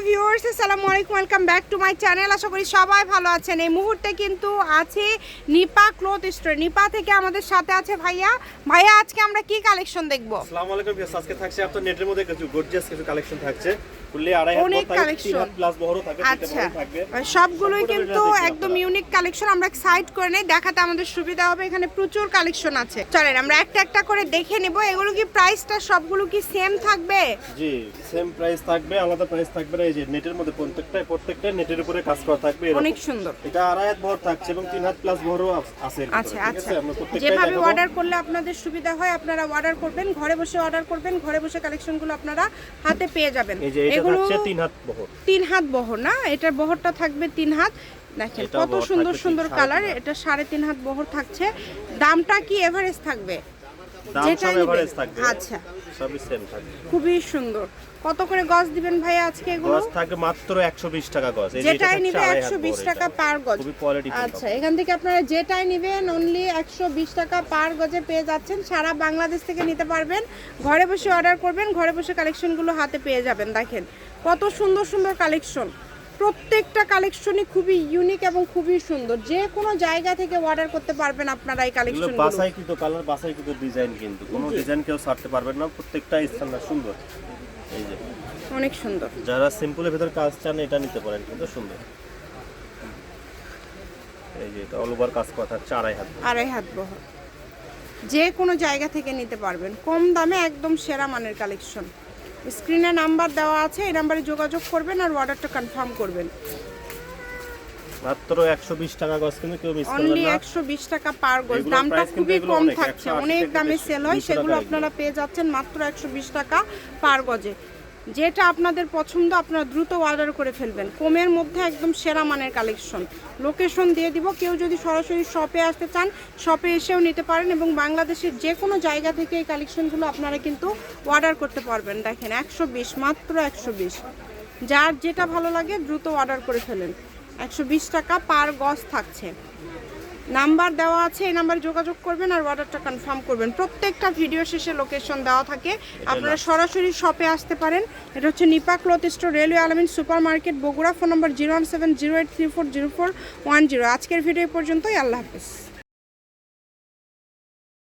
Hello viewers আসসালামু আলাইকুম welcome back to my channel আশা করি সবাই ভালো আছেন। এই মুহূর্তে কিন্তু আছে নিপা ক্লথ স্টোর। নিপা থেকে আমাদের সাথে আছে ভাইয়া। ভাইয়া, আজকে আমরা কি কালেকশন দেখব? আসসালামু আলাইকুম আজকে থাকছে আপনার নেটের মধ্যে কিছু গর্জিয়াস কিছু কালেকশন থাকছে। প্লাস আচ্ছা। সবগুলোই কিন্তু একদম ইউনিক কালেকশন আমরা সাইড করে নেই দেখাতে আমাদের সুবিধা হবে এখানে প্রচুর কালেকশন আছে। চলেন আমরা একটা একটা করে দেখে নেব এগুলো কি প্রাইসটা সবগুলো কি সেম থাকবে? জি সেম প্রাইস থাকবে আলাদা প্রাইস থাকবে না এই যে নেটের মধ্যে প্রত্যেকটা প্রত্যেকটা নেটের উপরে কাজ করা থাকবে অনেক সুন্দর। এটা আড়াই হাত বড় থাকছে এবং তিন হাত প্লাস বড় আছে আচ্ছা আচ্ছা। প্রত্যেকটাই যেভাবে অর্ডার করলে আপনাদের সুবিধা হয় আপনারা অর্ডার করবেন ঘরে বসে অর্ডার করবেন ঘরে বসে কালেকশনগুলো আপনারা হাতে পেয়ে যাবেন। এগুলো তিন হাত বড় তিন হাত বহর না? এটার বহরটা থাকবে তিন হাত। দেখেন কত সুন্দর সুন্দর কালার এটা সাড়ে তিন হাত বহর থাকছে। দামটা কি এভারেজ থাকবে? এভারেজ থাকবে। আচ্ছা। সবই সেম থাকবে। খুবই সুন্দর। কত করে গজ দিবেন ভাই আজকে এগুলো? গজ থাকবে মাত্র 120 টাকা গজ। যেটাই নিবে আড়াই হাত একশো বিশ বড় টাকা পার গজ। খুবই কোয়ালিটি আচ্ছা এখান থেকে আপনারা যেটাই নেবেন অনলি একশো বিশ টাকা পার গজে পেয়ে যাচ্ছেন। সারা বাংলাদেশ থেকে নিতে পারবেন। ঘরে বসে অর্ডার করবেন ঘরে বসে কালেকশনগুলো হাতে পেয়ে যাবেন। দেখেন কত সুন্দর সুন্দর কালেকশন প্রত্যেকটা কালেকশনই খুবই ইউনিক এবং খুবই সুন্দর। যে কোনো জায়গা থেকে অর্ডার করতে পারবেন আপনারা এই কালেকশন বাসাই কিন্তু কালার বাসাই কিন্তু ডিজাইন কিন্তু। কোনো ডিজাইন কেউ ছাড়তে পারবেন না প্রত্যেকটা স্ট্যান্ডার্ড সুন্দর। এই যে। অনেক সুন্দর। যারা সিম্পলের ভিতর কাজ চান এটা নিতে পারেন কিন্তু সুন্দর। এই যে এটা অল ওভার কাজ করা থাকছে আড়াই হাত আড়াই হাত বহর যে কোনো জায়গা থেকে নিতে পারবেন। কম দামে একদম সেরা মানের কালেকশন। স্ক্রিনে নাম্বার দেওয়া আছে এই নাম্বারে যোগাযোগ করবেন আর অর্ডারটা কনফার্ম করবেন। মাত্র একশো বিশ টাকা গজ কিন্তু কেউ মিস করবেন না। অনলি 120 টাকা পার গজ। দামটা খুবই কম থাকছে। অনেক দামে সেল হয় সেগুলো আপনারা পেয়ে যাচ্ছেন মাত্র একশো বিশ টাকা পার গজে। যেটা আপনাদের পছন্দ, আপনারা দ্রুত অর্ডার করে ফেলবেন। কমের মধ্যে একদম সেরা মানের কালেকশন লোকেশন দিয়ে দিব, কেউ যদি সরাসরি শপে আসতে চান শপে এসেও নিতে পারেন এবং বাংলাদেশের যে কোনো জায়গা থেকে এই কালেকশনগুলো আপনারা কিন্তু অর্ডার করতে পারবেন। দেখেন, একশো বিশ, মাত্র একশো বিশ। যার যেটা ভালো লাগে, দ্রুত অর্ডার করে ফেলেন। একশো বিশ টাকা পার গজ থাকছে। নাম্বার দেওয়া আছে এই নাম্বারে যোগাযোগ করবেন আর অর্ডারটা কনফার্ম করবেন। প্রত্যেকটা ভিডিও শেষে লোকেশন দেওয়া থাকে। আপনারা সরাসরি শপে আসতে পারেন। এটা হচ্ছে Nipa cloth store railway Alamin super market Bogura. Phone number zero one seven zero eight three four zero four one zero আজকের ভিডিও পর্যন্তই। আল্লাহ হাফিজ।